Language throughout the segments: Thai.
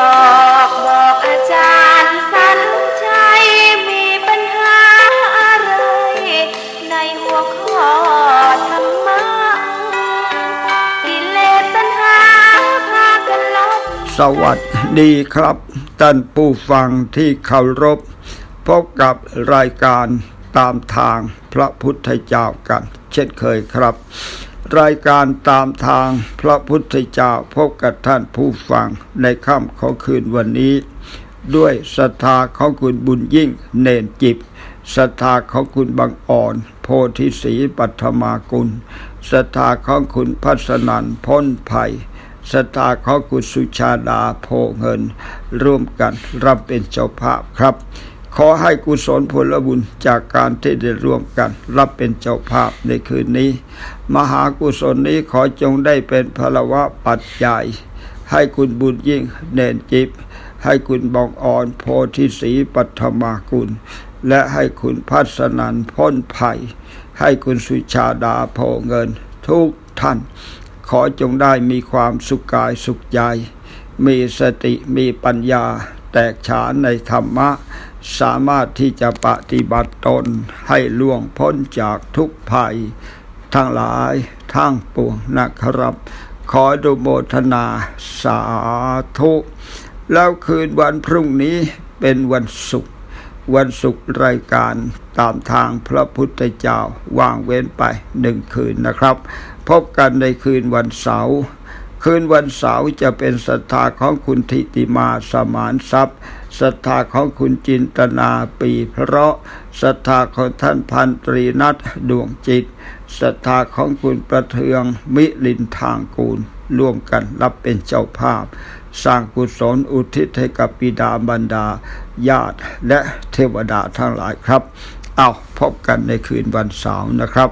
ออกบอกอาจารย์สันชัยมีปัญหาอะไร ในหัวข้อธรรมะกิเลสตัณหาพากันลบสวัสดีครับท่านผู้ฟังที่เคารพ พบกับรายการตามทางพระพุทธเจ้ากัน เช่นเคยครับ รายการตามทางพระพุทธเจ้าพบกับท่านผู้ฟังในค่ำของคืนวันนี้ ด้วยศรัทธาของคุณบุญยิ่งเนนจิบศรัทธาของคุณบางอ่อน โพธิศรีปัทมากุลศรัทธาของคุณพัสนันพ้นภัยศรัทธาของคุณสุชาดาโพเงิน ร่วมกันรับเป็นเจ้าภาพครับ ขอให้กุศลผลบุญจากการที่ได้ร่วมกัน รับเป็นเจ้าภาพในคืนนี้ มหากุศลนี้ขอจงได้เป็นพลวะปัจจัย ให้คุณบุญยิ่งเนนจิบ ให้คุณบองอ่อนโพธิศรีปัทมากุล และให้คุณพัสนันพ้นภัย ให้คุณสุชาดาโพเงิน ทุกท่าน ขอจงได้มีความสุขกายสุขใจ มีสติมีปัญญาแตกฉานในธรรมะ สามารถที่จะปฏิบัติตนให้ล่วงพ้นจากทุกภัย ทั้งหลายทั้งปวงนะครับ ขอดุโมทนาสาธุ แล้วคืนวันพรุ่งนี้เป็นวันศุกร์วันศุกร์รายการตามทางพระพุทธเจ้าว่างเว้นไปหนึ่งคืนนะครับ พบกันในคืนวันเสาร์คืนวันเสาร์จะเป็นศรัทธาของคุณทิติมาสมานทรัพย์ ศรัทธาของคุณจินตนาปีเพราะศรัทธาของท่านพันตรีนัทดวงจิตศรัทธาของคุณประเทืองมิลินทางกูล ร่วมกันรับเป็นเจ้าภาพ สร้างกุศลอุทิศให้กับบิดาบรรดา ญาติและเทวดาทั้งหลายครับ เอาพบกันในคืนวันเสาร์นะครับ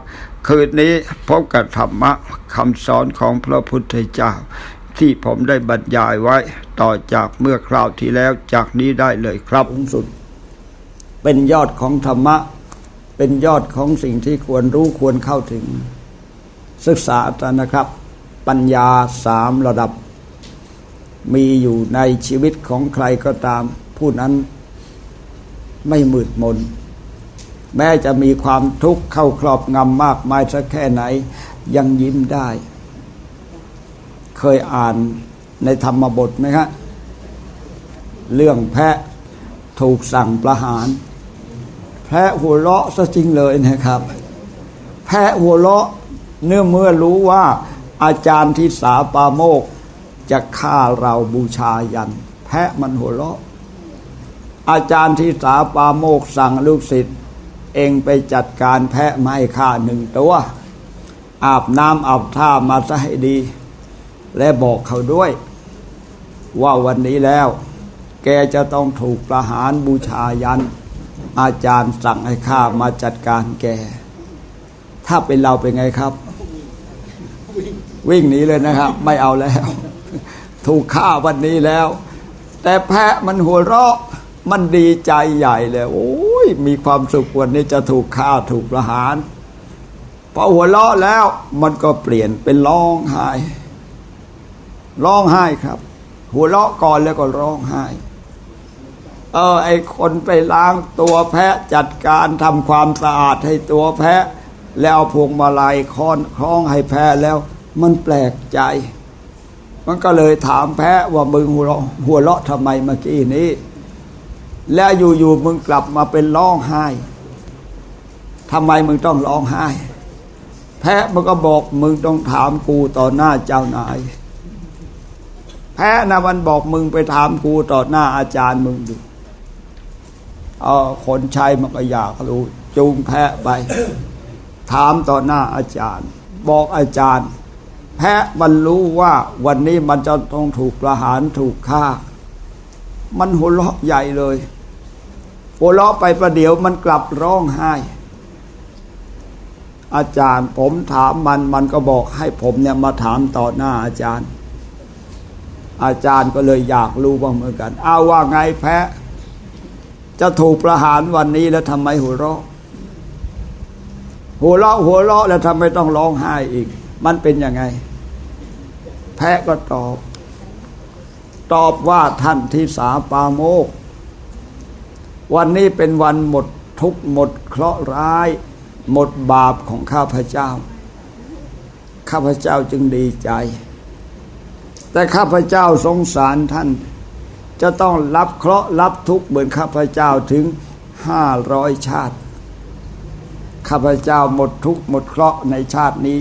คืนนี้พบกับธรรมะคำสอนของพระพุทธเจ้า ที่ผมได้บรรยายไว้ ต่อจากเมื่อคราวที่แล้วจากนี้ได้เลยครับสูงสุด เป็นยอดของธรรมะ เป็นยอดของสิ่งที่ควรรู้ควรเข้าถึง ศึกษากันนะครับ ปัญญาสามระดับ มีอยู่ในชีวิตของใครก็ตาม ผู้นั้นไม่มืดมนแม้จะมีความทุกข์เข้าครอบงำมากมายสักแค่ไหน ยังยิ้มได้ เคยอ่านในธรรมบทไหมครับเรื่องแพะถูกสั่งประหาร แพะหัวเราะซะจริงเลยนะครับ แพะหัวเราะเนื่อเมื่อรู้ว่าอาจารย์ที่สาปาโมก จะฆ่าเราบูชายัน แพะมันหัวเราะ อาจารย์ที่สาปาโมกสั่งลูกศิษย์เองไปจัดการแพะไมาให้ข้าหนึ่งตัวอาบน้ำอาบท่ามาซะให้ดี และบอกเขาด้วย ว่าวันนี้แล้ว แกจะต้องถูกประหารบูชายัน อาจารย์สั่งให้ข้ามาจัดการแก ถ้าเป็นเราเป็นไงครับ วิ่งหนีเลยนะครับ ไม่เอาแล้ว ถูกฆ่าวันนี้แล้ว แต่แพะมันหัวเราะมันดีใจใหญ่เลย โอ้ย มีความสุขวันนี้จะถูกฆ่าถูกประหารพอหัวเราะแล้วมันก็เปลี่ยนเป็นร้องไห้ ร้องไห้ครับ หัวเราะก่อนแล้วก็ร้องไห้ เออ ไอคนไปล้างตัวแพะจัดการทำความสะอาดให้ตัวแพะ แล้วพวงมาลัยค้อนคล้องให้แพะแล้ว มันแปลกใจ มันก็เลยถามแพะว่ามึงหัวเราะหัวเราะทำไมเมื่อกี้นี้ แล้วอยู่ๆมึงกลับมาเป็นร้องไห้ทำไมมึงต้องร้องไห้ แพะมันก็บอกมึงต้องถามกูต่อหน้าเจ้านาย แพะนะมันบอกมึงไปถามกูต่อหน้าอาจารย์มึงดูเออคนใช้มันก็อยากรู้จูงแพะไป ถามต่อหน้าอาจารย์ บอกอาจารย์ แพะมันรู้ว่าวันนี้มันจะต้องถูกประหารถูกฆ่า มันหัวเราะใหญ่เลยหัวเราะไปประเดี๋ยวมันกลับร้องไห้อาจารย์ผมถามมันมันก็บอกให้ผมเนี่ยมาถามต่อหน้าอาจารย์ อาจารย์ก็เลยอยากรู้บ้างเหมือนกันเอาว่าไงแพะ จะถูกประหารวันนี้แล้วทำไมหัวเราะ หัวเราะหัวเราะแล้วทำไมต้องร้องไห้อีก มันเป็นยังไง แพะก็ตอบ ตอบว่าท่านที่สาปาโมก วันนี้เป็นวันหมดทุกหมดเคราะห์ร้าย หมดบาปของข้าพเจ้า ข้าพเจ้าจึงดีใจ แต่ข้าพเจ้าสงสารท่าน จะต้องรับเคราะห์รับทุกข์เหมือนข้าพเจ้าถึงห้าร้อยชาติ ข้าพเจ้าหมดทุกข์หมดเคราะห์ในชาตินี้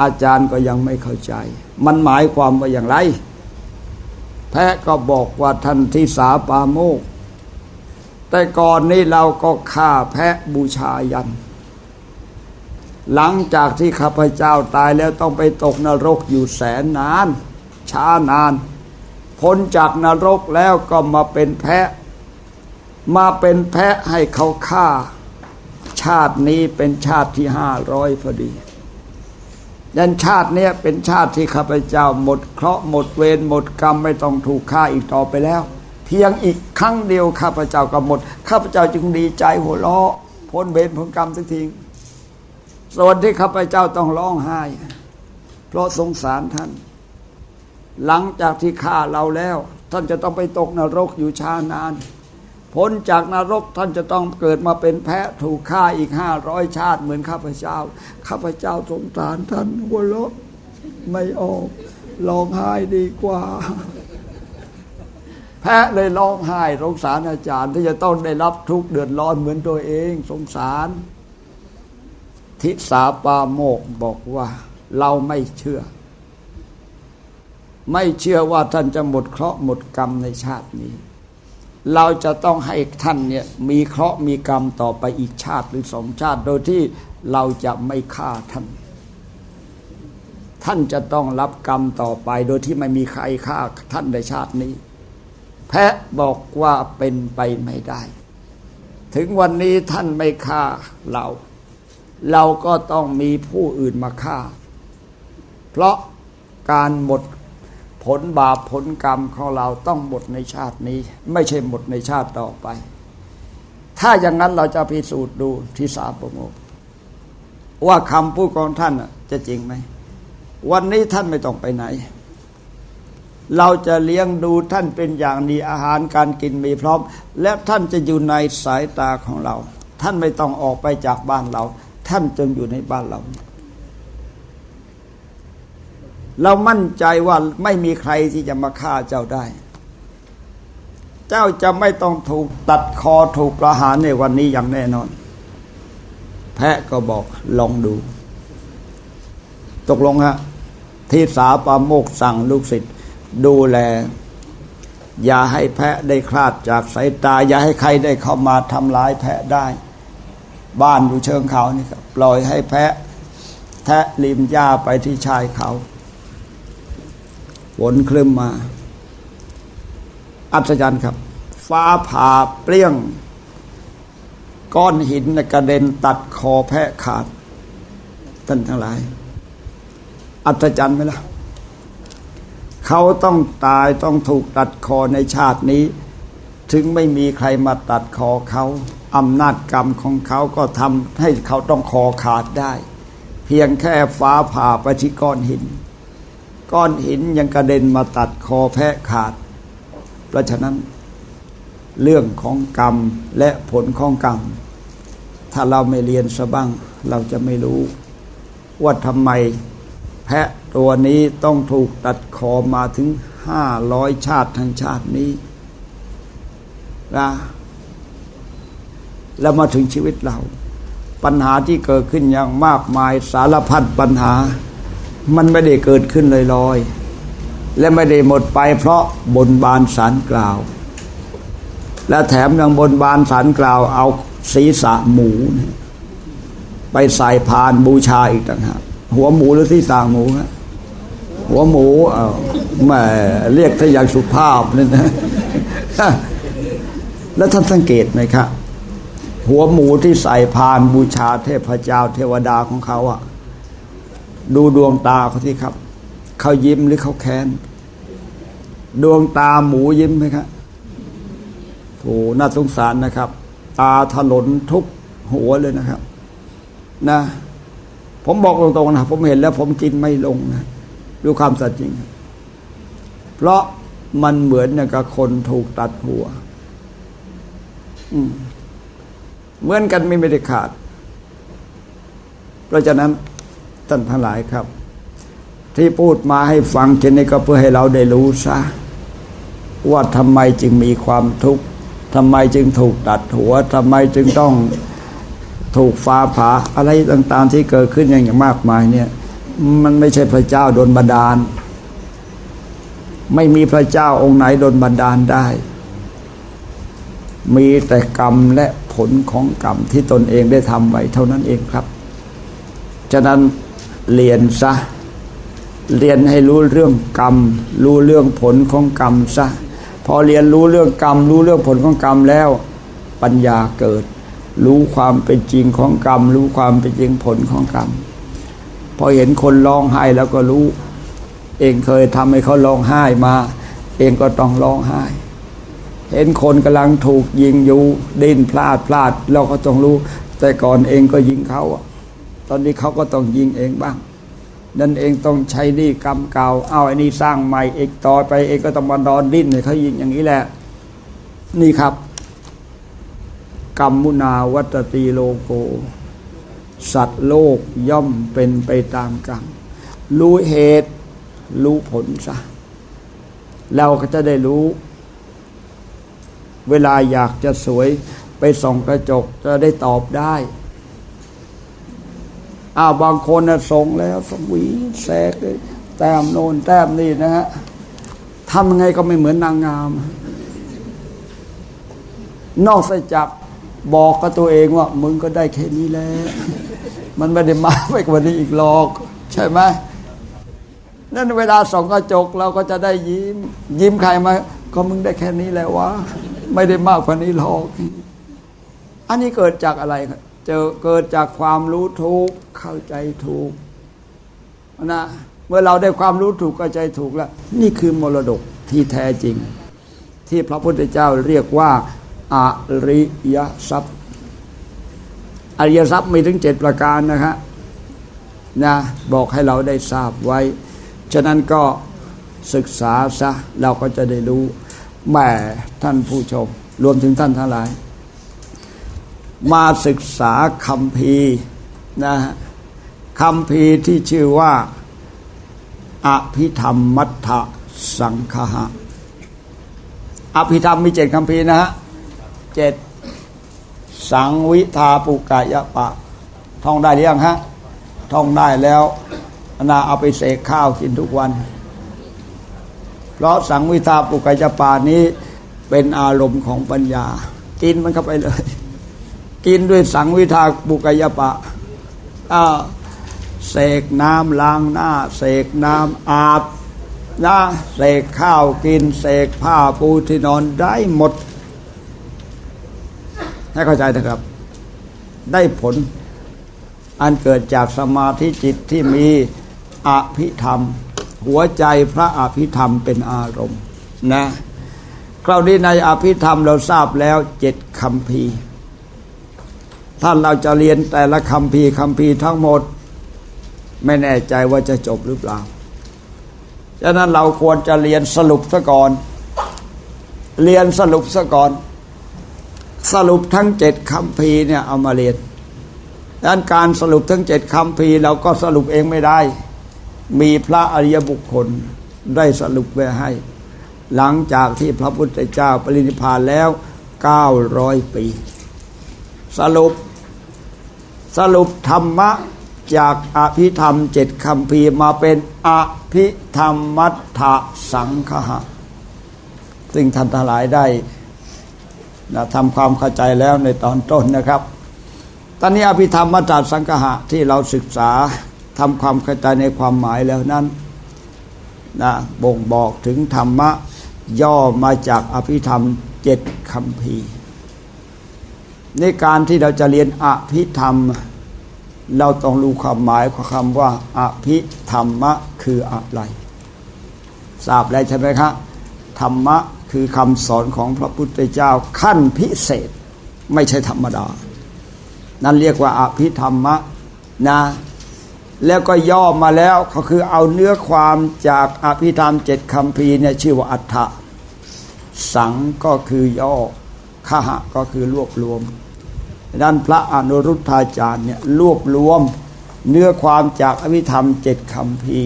อาจารย์ก็ยังไม่เข้าใจ มันหมายความว่าอย่างไร แพะก็บอกว่าท่านที่สาปาโมก แต่ก่อนนี้เราก็ฆ่าแพะบูชายัน หลังจากที่ข้าพเจ้าตายแล้วต้องไปตกนรกอยู่แสนนาน ช้านาน พ้นจากนรกแล้วก็มาเป็นแพะ มาเป็นแพะให้เขาฆ่า ชาตินี้เป็นชาติที่ห้าร้อยพอดียันชาติเนี้ยเป็นชาติที่ข้าพเจ้าหมดเคราะห์หมดเวรหมดกรรมไม่ต้องถูกฆ่าอีกต่อไปแล้ว เพียงอีกครั้งเดียวข้าพเจ้าก็หมด ข้าพเจ้าจึงดีใจหัวเราะพ้นเวรพ้นกรรมสักที ส่วนที่ข้าพเจ้าต้องร้องไห้ เพราะสงสารท่าน หลังจากที่ฆ่าเราแล้ว ท่านจะต้องไปตกนรกอยู่ชานาน พ้นจากนรกท่านจะต้องเกิดมาเป็นแพะถูกฆ่าอีกห้าร้อยชาติเหมือนข้าพเจ้า ข้าพเจ้าสงสารท่านหัวเราะไม่ออกร้องไห้ดีกว่า แพะเลยร้องไห้สงสารอาจารย์ที่จะต้องได้รับทุกข์เดือดร้อนเหมือนตัวเอง สงสาร ทิสาปาโมกบอกว่า เราไม่เชื่อ ไม่เชื่อว่าท่านจะหมดเคราะห์หมดกรรมในชาตินี้ เราจะต้องให้ท่านเนี่ยมีเคราะห์มีกรรมต่อไปอีกชาติหรือสองชาติ โดยที่เราจะไม่ฆ่าท่าน ท่านจะต้องรับกรรมต่อไป โดยที่ไม่มีใครฆ่าท่านในชาตินี้ แพะบอกว่าเป็นไปไม่ได้ ถึงวันนี้ท่านไม่ฆ่าเรา เราก็ต้องมีผู้อื่นมาฆ่า เพราะการหมดผลบาปผลกรรมของเราต้องหมดในชาตินี้ ไม่ใช่หมดในชาติต่อไป ถ้าอย่างนั้นเราจะพิสูจน์ดูที่สาประโมกว่าคำพูดของท่านจะจริงไหม วันนี้ท่านไม่ต้องไปไหน เราจะเลี้ยงดูท่านเป็นอย่างดีอาหารการกินมีพร้อม และท่านจะอยู่ในสายตาของเรา ท่านไม่ต้องออกไปจากบ้านเรา ท่านจงอยู่ในบ้านเรา เรามั่นใจว่าไม่มีใครที่จะมาฆ่าเจ้าได้ เจ้าจะไม่ต้องถูกตัดคอถูกประหารในวันนี้อย่างแน่นอน แพะก็บอกลองดู ตกลงฮะที่สาปาโมกสั่งลูกศิษย์ดูแลอย่าให้แพะได้คลาดจากสายตา อย่าให้ใครได้เข้ามาทำร้ายแพะได้ บ้านอยู่เชิงเขานี่ครับปล่อยให้แพะ แทะริมหญ้าไปที่ชายเขาฝนคลึ้มมา อัศจรรย์ครับ ฟ้าผ่าเปรี้ยง ก้อนหินน่ะกระเด็นตัดคอแพะขาดท่านทั้งหลาย อัศจรรย์ไหมล่ะ เขาต้องตายต้องถูกตัดคอในชาตินี้ ถึงไม่มีใครมาตัดคอเขาอำนาจกรรมของเขาก็ทำให้เขาต้องคอขาดได้ เพียงแค่ฟ้าผ่าไปที่ก้อนหิน ก้อนหินยังกระเด็นมาตัดคอแพะขาด เพราะฉะนั้น เรื่องของกรรมและผลของกรรม ถ้าเราไม่เรียนซะบ้างเราจะไม่รู้ ว่าทำไม แพะตัวนี้ต้องถูกตัดคอมาถึงห้าร้อยชาติทั้งชาตินี้ นะแล้วมาถึงชีวิตเรา ปัญหาที่เกิดขึ้นอย่างมากมายสารพัดปัญหา มันไม่ได้เกิดขึ้นลอยๆและไม่ได้หมดไปเพราะบนบานสารกล่าว และแถมยังบนบานสารกล่าว เอาศีรษะหมู ไปใส่พานบูชาอีกต่างหากหัวหมูหรือศีรษะหมูฮะหัวหมูเอาแหม่เรียกถ้าอย่างสุภาพนี่นะ แล้วท่านสังเกตไหมครับหัวหมูที่ใส่พานบูชาเทพเจ้าเทวดาของเขาอะดูดวงตาเขาที่ครับ เขายิ้มหรือเขาแค้น ดวงตาหมูยิ้มไหมครับโถน่าสงสารนะครับ ตาถลนทุกหัวเลยนะครับ นะ ผมบอกตรงๆนะผมเห็นแล้ว ผมกินไม่ลงนะดูความสัตย์จริง เพราะมันเหมือนกับคนถูกตัดหัว เหมือนกันไม่ไม่ได้ขาด เพราะฉะนั้นท่านทั้งหลายครับ ที่พูดมาให้ฟังเช่นนี้ก็เพื่อให้เราได้รู้ซะว่าทำไมจึงมีความทุกข์ทำไมจึงถูกตัดหัวทำไมจึงต้องถูกฟ้าผ่าอะไรต่างๆ ที่เกิดขึ้นอย่างมากมายเนี่ย มันไม่ใช่พระเจ้าโดนบันดาล ไม่มีพระเจ้าองค์ไหนโดนบันดาลได้ มีแต่กรรมและผลของกรรมที่ตนเองได้ทำไว้เท่านั้นเองครับ ฉะนั้นเรียนซะ เรียนให้รู้เรื่องกรรม รู้เรื่องผลของกรรมซะ พอเรียนรู้เรื่องกรรม รู้เรื่องผลของกรรมแล้ว ปัญญาเกิด รู้ความเป็นจริงของกรรม รู้ความเป็นจริงผลของกรรม พอเห็นคนร้องไห้แล้วก็รู้ เองเคยทำให้เขาร้องไห้มา เองก็ต้องร้องไห้ เห็นคนกำลังถูกยิงอยู่ดิ้นพลาดพลาด เราก็ต้องรู้ แต่ก่อนเองก็ยิงเขา ตอนนี้เขาก็ต้องยิงเองบ้าง นั่นเองต้องใช้นี่กรรมเก่า เอาไอ้นี่สร้างใหม่เอกต่อไปเองก็ต้องมานอนดิ้นเนี่ยเขายิงอย่างนี้แหละ นี่ครับกรรมมุนาวัตตีโลโก สัตว์โลกย่อมเป็นไปตามกรรม รู้เหตุ รู้ผลซะเราก็จะได้รู้ เวลาอยากจะสวยไปส่องกระจกจะได้ตอบได้อ้าวบางคนนะส่งแล้วสวีแสกเลยแต้มโนนแต้มนี่นะฮะทำยังไงก็ไม่เหมือนนางงาม นอกจากบอกกับตัวเองว่า มึงก็ได้แค่นี้แล้ว มันไม่ได้มาไปกว่านี้อีกหรอก ใช่ไหมนั่นเวลาส่องกระจกเราก็จะได้ยิ้ม ยิ้มใครมา ก็มึงได้แค่นี้แหล้ววะ ไม่ได้มากกว่านี้หรอก อันนี้เกิดจากอะไรครับเจอเกิดจากความรู้ถูกเข้าใจถูกนะเมื่อเราได้ความรู้ถูกเข้าใจถูกแล้ว นี่คือมรดกที่แท้จริง ที่พระพุทธเจ้าเรียกว่าอริยทรัพย์อริยทรัพย์มีถึงเจ็ดประการนะครับนะบอกให้เราได้ทราบไว้ ฉะนั้นก็ศึกษาซะเราก็จะได้รู้ แม่ท่านผู้ชม รวมถึงท่านทั้งหลาย มาศึกษาคำพีนะฮะคำพีที่ชื่อว่า อภิธรรมมัทธสังคหะ อภิธรรมมีเจ็ดคำพีนะฮะเจ็ดสังวิทาปุกายปะ ท่องได้หรือยังฮะ ท่องได้แล้วนาเอาไปเสกข้าวกินทุกวัน ราะสังวิทาปุกายปานี้เป็นอารมณ์ของปัญญา กินมันเข้าไปเลย กินด้วยสังวิทาปุกยปะเสกน้ำล้างหน้า เสกน้ำอาบนะเสกข้าวกิน เสกผ้าปูที่นอนได้หมด ให้เข้าใจนะครับ ได้ผล อันเกิดจากสมาธิจิตที่มีอภิธรรม หัวใจพระอภิธรรมเป็นอารมณ์นะคราวนี้ในอภิธรรมเราทราบแล้วเจ็ดคำพีร์ท่านเราจะเรียนแต่ละคำพีร์คำพีร์ทั้งหมด ไม่แน่ใจว่าจะจบหรือเปล่าฉะนั้นเราควรจะเรียนสรุปซะก่อน เรียนสรุปซะก่อน สรุปทั้งเจ็ดคำพีร์เนี่ยเอามาเรียนดังนั้นการสรุปทั้งเจ็ดคำพีร์เราก็สรุปเองไม่ได้ มีพระอริยบุคคลได้สรุปไว้ให้ หลังจากที่พระพุทธเจ้าปรินิพพานแล้ว 900 ปี สรุป สรุปธรรมะจากอภิธรรมเจ็ดคำพีมาเป็นอภิธรรมมัทธสังคหะ ซึ่งท่านทั้งหลายได้นะทำความเข้าใจแล้วในตอนต้นนะครับ ตอนนี้อภิธรรมมัทธสังคหะที่เราศึกษา ทำความเข้าใจในความหมายแล้วนั้นนะบ่งบอกถึงธรรมะ ย่อมาจากอภิธรรมเจ็ดคำพีในการที่เราจะเรียนอภิธรรม เราต้องรู้ความหมายของคำว่าอภิธรรมะคืออะไรทราบแล้วใช่ไหมครับธรรมะคือคำสอนของพระพุทธเจ้าขั้นพิเศษ ไม่ใช่ธรรมดา นั่นเรียกว่าอภิธรรมะนะ แล้วก็ย่อมาแล้วก็คือเอาเนื้อความจากอภิธรรมเจ็ดคำพีเนี่ยชื่อว่าอัฏฐะสังก็คือย่อขหะก็คือรวบรวมด้านพระอนุรุทธาจารย์เนี่ยรวบรวม เนื้อความจากอภิธรรมเจ็ดคำพี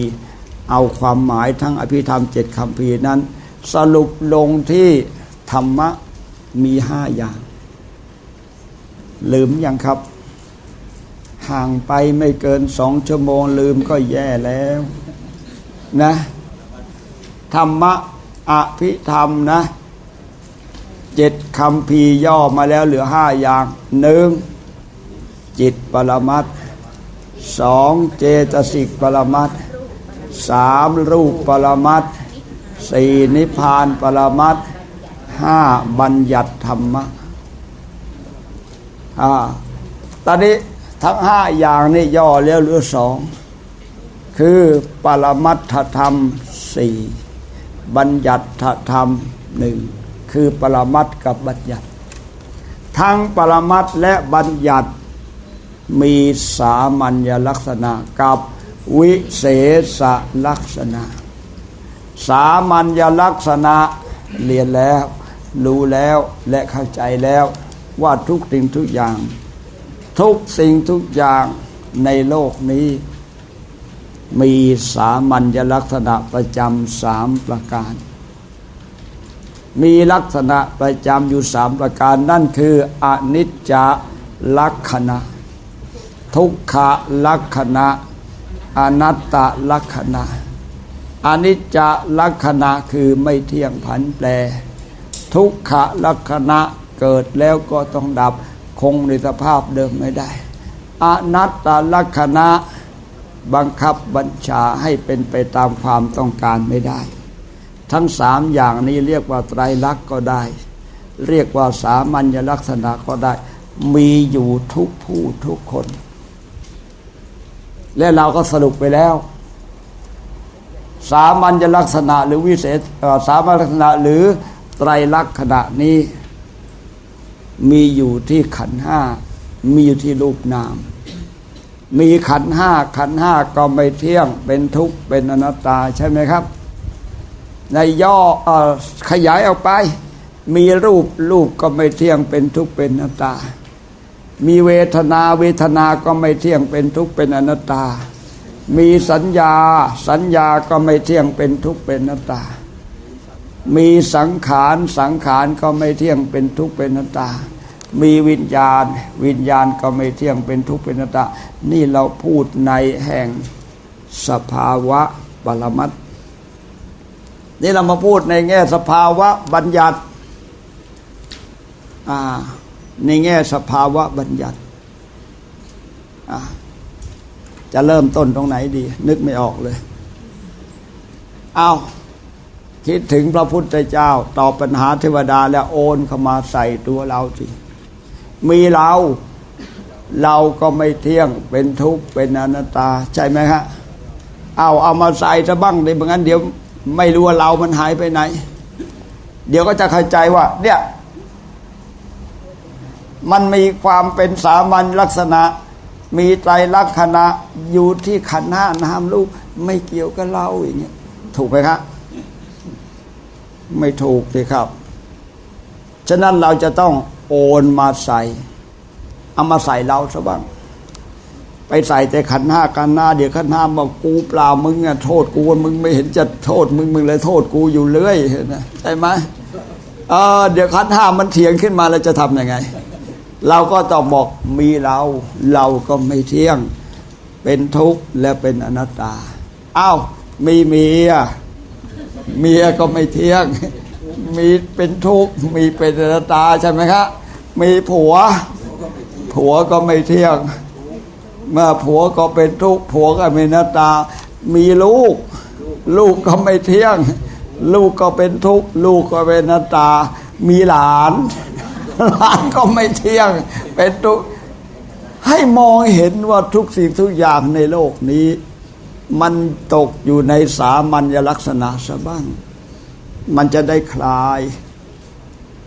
เอาความหมายทั้งอภิธรรมเจ็ดคำพีนั้น สรุปลงที่ธรรมะมีห้าอย่าง ลืมยังครับ ห่างไปไม่เกินสองชั่วโมงลืมก็แย่แล้ว นะ ธรรมะอภิธรรมนะเจ็ดคำพีย่อมาแล้วเหลือห้าอย่างหนึ่งจิตปรมัตสองเจตสิกปรมัตสามรูปปรมัตสี่นิพพานปรมัตห้าบัญญัติธรรมะอ่าตอนนี้ ทั้งห้าอย่างนี่ย่อแล้วเหลือสองคือปรมัตถธรรมสี่บัญญัติธรรมหนึ่งคือปรมัตกับบัญญัติ ทั้งปรมัตและบัญญัติมีสามัญลักษณะกับวิเศษลักษณะ สามัญลักษณะเรียนแล้ว รู้แล้วและเข้าใจแล้วว่าทุกสิ่งทุกอย่าง ทุกสิ่งทุกอย่างในโลกนี้ มีสามัญลักษณะประจำสามประการ มีลักษณะประจำอยู่สามประการ นั่นคืออนิจจลักษณะ ทุกขลักษณะ อนัตตลักษณะอนิจจลักษณะคือไม่เที่ยงผันแปร ทุกขลักษณะเกิดแล้วก็ต้องดับ คงในสภาพเดิมไม่ได้อนัตตลักษณะบังคับบัญชาให้เป็นไปตามความต้องการไม่ได้ ทั้งสามอย่างนี้เรียกว่าไตรลักษณ์ก็ได้ เรียกว่าสามัญลักษณะก็ได้ มีอยู่ทุกผู้ทุกคน และเราก็สรุปไปแล้ว สามัญลักษณะหรือวิเศษสามัญลักษณะหรือไตรลักษณะนี้ มีอยู่ที่ขันห้า มีอยู่ที่รูปนาม มีขันห้าขันห้าก็ไม่เที่ยง เป็นทุกข์เป็นอนัตตาใช่ไหมครับ ในย่อเออขยายออกไป มีรูปรูปก็ไม่เที่ยงเป็นทุกข์เป็นอนัตตา มีเวทนาเวทนาก็ไม่เที่ยงเป็นทุกข์เป็นอนัตตา มีสัญญาสัญญาก็ไม่เที่ยงเป็นทุกข์เป็นอนัตตา มีสังขารสังขารก็ไม่เที่ยงเป็นทุกข์เป็นอนัตตา มีวิญญาณ วิญญาณก็ไม่เที่ยงเป็นทุกข์เป็นอนัตตา นี่เราพูดในแห่งสภาวะปรมัตถ์นี่เรามาพูดในแง่สภาวะบัญญัติอ่าในแง่สภาวะบัญญัติจะเริ่มต้นตรงไหนดี นึกไม่ออกเลย เอา คิดถึงพระพุทธเจ้า ตอบปัญหาเทวดาแล้วโอนเข้ามาใส่ตัวเราสิ มีเรา เราก็ไม่เที่ยงเป็นทุกข์เป็นอนัตตา ใช่ไหมฮะเอาเอามาใส่ซะบ้างเลยไม่งั้นเดี๋ยวไม่รู้ว่าเรามันหายไปไหน เดี๋ยวก็จะเข้าใจว่า เนี่ย มันมีความเป็นสามัญลักษณะ มีไตรลักษณะอยู่ที่ขันธ์ห้านามรูปไม่เกี่ยวกับเราอย่างเงี้ยถูกไหมครับ ไม่ถูกสิครับ ฉะนั้นเราจะต้องโอนมาใส่ เอามาใส่เราซะบ้าง ไปใส่แต่ขันห้ากันหน้า เดี๋ยวขันห้าบอกกูเปล่ามึงอะโทษกูมึงไม่เห็นจะโทษมึงมึงเลยโทษกูอยู่เรื่อยนะใช่ไหมเออเดี๋ยวขันห้ามันเถียงขึ้นมาแล้วจะทำยังไง เราก็ต้องบอกมีเรา เราก็ไม่เที่ยง เป็นทุกข์และเป็นอนัตตาอ้าวมีเมีย เมียก็ไม่เที่ยง มีเป็นทุกข์มีเป็นนัตตาใช่ไหมครับมีผัว ผัวก็ไม่เที่ยง เมื่อผัวก็เป็นทุกข์ผัวก็เป็นอนัตตา มีลูก ลูกก็ไม่เที่ยง ลูกก็เป็นทุกข์ลูกก็เป็นอนัตตา มีหลาน หลานก็ไม่เที่ยง เป็นทุกข์ให้มองเห็นว่าทุกสิ่งทุกอย่างในโลกนี้ มันตกอยู่ในสามัญลักษณะซะบ้าง มันจะได้คลาย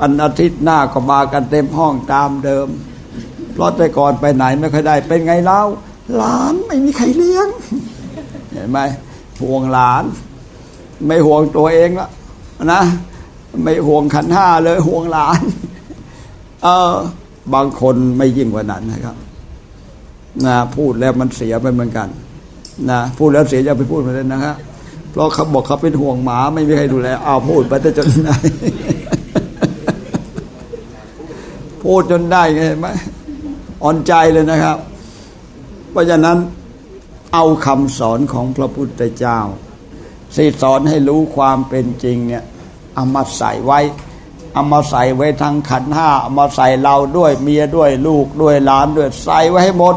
อันอาทิตย์หน้าก็มากันเต็มห้องตามเดิมเพราะแต่ก่อนไปไหนไม่ค่อยได้ เป็นไงเล่าหลานไม่มีใครเลี้ยง เห็นไหมห่วงหลาน ไม่ห่วงตัวเองละนะ ไม่ห่วงขันห้าเลยห่วงหลาน เออบางคนไม่ยิ่งกว่านั้นนะครับนะพูดแล้วมันเสียไปเหมือนกัน นะพูดแล้วเสียอย่าไปพูดไปเลยนะฮะเพราะเขาบอกเขาเป็นห่วงหมาไม่มีใครดูแลเอาพูดไปแต่จนได้พูดจนได้ไงเห็นไหมอ่อนใจเลยนะครับ เพราะฉะนั้นเอาคำสอนของพระพุทธเจ้าที่สอนให้รู้ความเป็นจริงเนี่ยเอามาใส่ไว้เอามาใส่ไว้ทั้งขันห้าเอามาใส่เราด้วยเมียด้วยลูกด้วยหลานด้วยใส่ไว้ให้หมด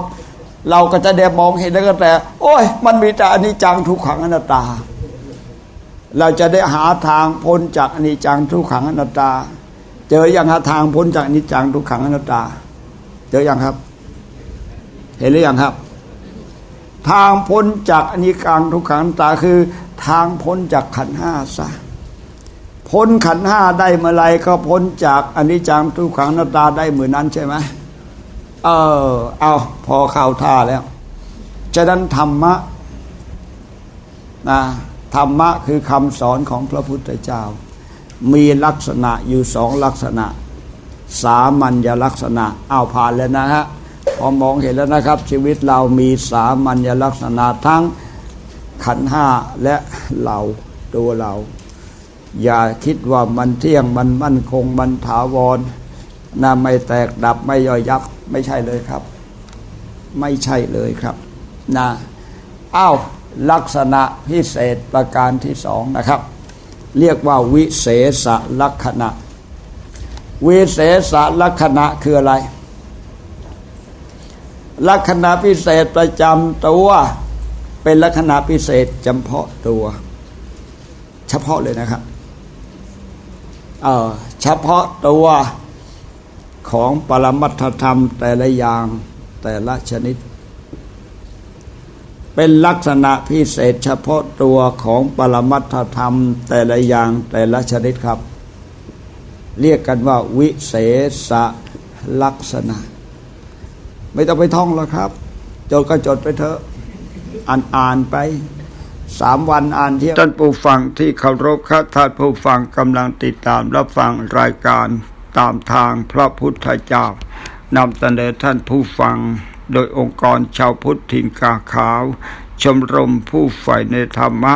เราก็จะได้มองเห็นแล้วก็แต่ โอ้ย มันมีแต่อนิจจังทุกขังอนัตตา เราจะได้หาทางพ้นจากอนิจจังทุกขังอนัตตา เจออยังหาทางพ้นจากอนิจจังทุกขังอนัตตา เจออยังครับ เห็นหรือยังครับ ทางพ้นจากอนิจจังทุกขังอนัตตาคือ ทางพ้นจากขันห้าซะพ้นขันห้าได้เมื่อไรก็พ้นจากอนิจจังทุกขังอนัตตาได้เหมือนนั้นใช่ไหม เออ เอาพอข้าวท่าแล้ว ฉะนั้นธรรมะนะธรรมะคือคำสอนของพระพุทธเจ้า มีลักษณะอยู่สองลักษณะ สามัญลักษณะเอาผ่านแล้วนะฮะพอมองเห็นแล้วนะครับ ชีวิตเรามีสามัญลักษณะทั้งขันห้าและเราตัวเรา อย่าคิดว่ามันเที่ยงมันมั่นคงมันถาวร นะไม่แตกดับไม่ย่อยยับ ไม่ใช่เลยครับ ไม่ใช่เลยครับนะอ้าวลักษณะพิเศษประการที่สองนะครับ เรียกว่าวิเศษลักษณะ วิเศษลักษณะคืออะไร ลักษณะพิเศษประจำตัว เป็นลักษณะพิเศษจำเพาะตัว เฉพาะเลยนะครับเออเฉพาะตัว ของปรมัตธรรมแต่ละอย่างแต่ละชนิด เป็นลักษณะพิเศษเฉพาะตัวของปรมัตธรรมแต่ละอย่างแต่ละชนิดครับ เรียกกันว่าวิเศษลักษณะ ไม่ต้องไปท่องแล้วครับ จดก็จดไปเถอะอ่านอ่านไปสามวันอ่านเที่ยวท่านผู้ฟังที่เคารพครับท่านผู้ฟังกำลังติดตามรับฟังรายการ ตามทางพระพุทธเจ้านำเสนอท่านผู้ฟัง โดยองค์กรชาวพุทธถิ่นกาขาว ชมรมผู้ใฝ่ในธรรมะ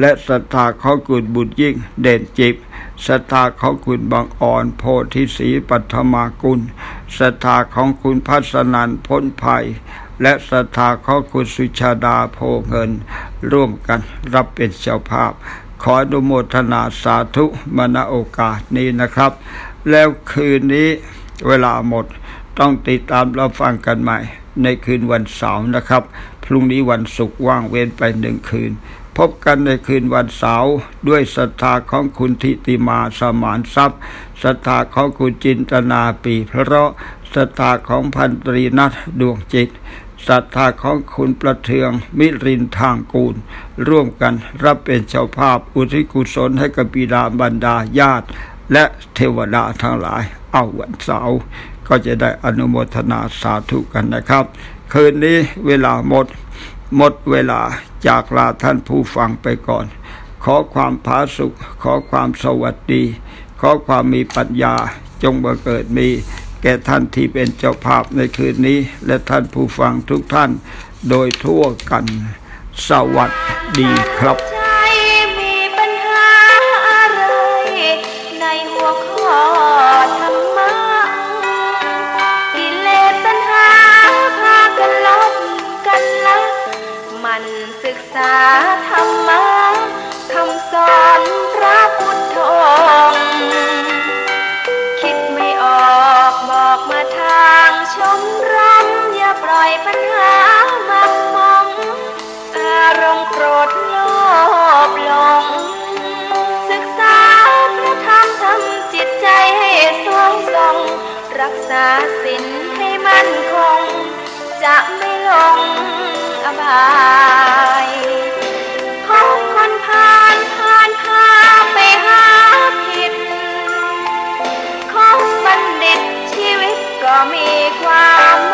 และศรัทธาข้องคุณบุญยิ่งเด่นจิบศรัทธาข้องคุณบางอ่อนโพธิศีปัทมากุลศรัทธาของคุณพัฒนันพ้นภัย และศรัทธาข้องคุณสุชาดาโพเงิน ร่วมกันรับเป็นเจ้าภาพ ขออนุโมทนาสาธุมณโอกาสนี้นะครับ แล้วคืนนี้เวลาหมดต้องติดตามเรับฟังกันใหม่ ในคืนวันเสาร์นะครับ พรุ่งนี้วันศุกร์ว่างเว้นไปหนึ่งคืน พบกันในคืนวันเสาร์ด้วยศรัทธาของคุณทิติมาสมานทรัพย์ศรัทธาของคุณจินตนาปีเพราะศรัทธาของพันตรีนัทดวงจิตศรัทธาของคุณประเทืองมิรินทางกูล ร่วมกันรับเป็นเจ้าภาพอุทิศกุศลให้กับบิดาบรรดาญาติ และเทวดาทั้งหลาย เอาวันเสาร์ก็จะได้อนุโมทนาสาธุกันนะครับ คืนนี้เวลาหมด หมดเวลาจากลาท่านผู้ฟังไปก่อน ขอความผาสุข ขอความสวัสดี ขอความมีปัญญาจงบังเกิดมี แก่ท่านที่เป็นเจ้าภาพในคืนนี้ และท่านผู้ฟังทุกท่าน โดยทั่วกัน สวัสดีครับ บายพบคนผ่านผ่านพาไปหาผิด ของบัณฑิตชีวิตก็มีความ